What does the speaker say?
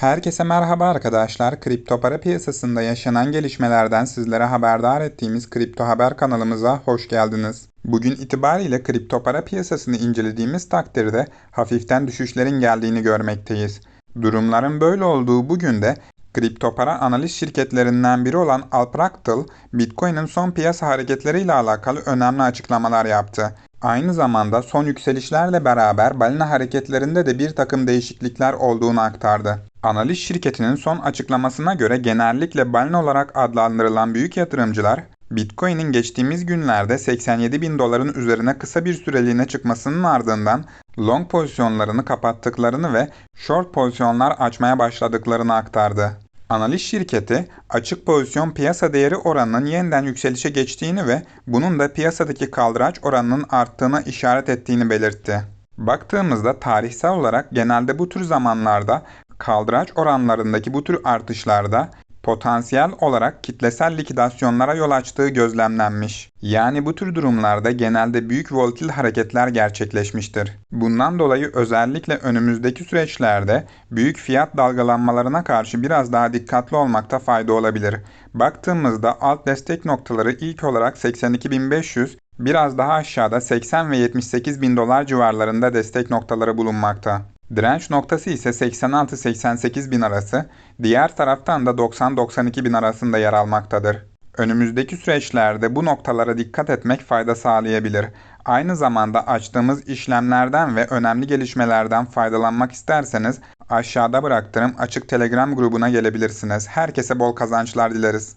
Herkese merhaba arkadaşlar. Kripto para piyasasında yaşanan gelişmelerden sizlere haberdar ettiğimiz Kripto Haber kanalımıza hoş geldiniz. Bugün itibariyle kripto para piyasasını incelediğimiz takdirde hafiften düşüşlerin geldiğini görmekteyiz. Durumların böyle olduğu bugün de kripto para analiz şirketlerinden biri olan Alpractal, Bitcoin'in son piyasa hareketleriyle alakalı önemli açıklamalar yaptı. Aynı zamanda son yükselişlerle beraber balina hareketlerinde de bir takım değişiklikler olduğunu aktardı. Analiz şirketinin son açıklamasına göre genellikle balina olarak adlandırılan büyük yatırımcılar, Bitcoin'in geçtiğimiz günlerde 87 bin doların üzerine kısa bir süreliğine çıkmasının ardından long pozisyonlarını kapattıklarını ve short pozisyonlar açmaya başladıklarını aktardı. Analiz şirketi açık pozisyon piyasa değeri oranının yeniden yükselişe geçtiğini ve bunun da piyasadaki kaldıraç oranının arttığına işaret ettiğini belirtti. Baktığımızda tarihsel olarak genelde bu tür zamanlarda kaldıraç oranlarındaki bu tür artışlarda potansiyel olarak kitlesel likidasyonlara yol açtığı gözlemlenmiş. Yani bu tür durumlarda genelde büyük volatil hareketler gerçekleşmiştir. Bundan dolayı özellikle önümüzdeki süreçlerde büyük fiyat dalgalanmalarına karşı biraz daha dikkatli olmakta fayda olabilir. Baktığımızda alt destek noktaları ilk olarak 82.500, biraz daha aşağıda 80 ve 78 bin dolar civarlarında destek noktaları bulunmakta. Direnç noktası ise 86-88 bin arası, diğer taraftan da 90-92 bin arasında yer almaktadır. Önümüzdeki süreçlerde bu noktalara dikkat etmek fayda sağlayabilir. Aynı zamanda açtığımız işlemlerden ve önemli gelişmelerden faydalanmak isterseniz aşağıda bıraktığım açık Telegram grubuna gelebilirsiniz. Herkese bol kazançlar dileriz.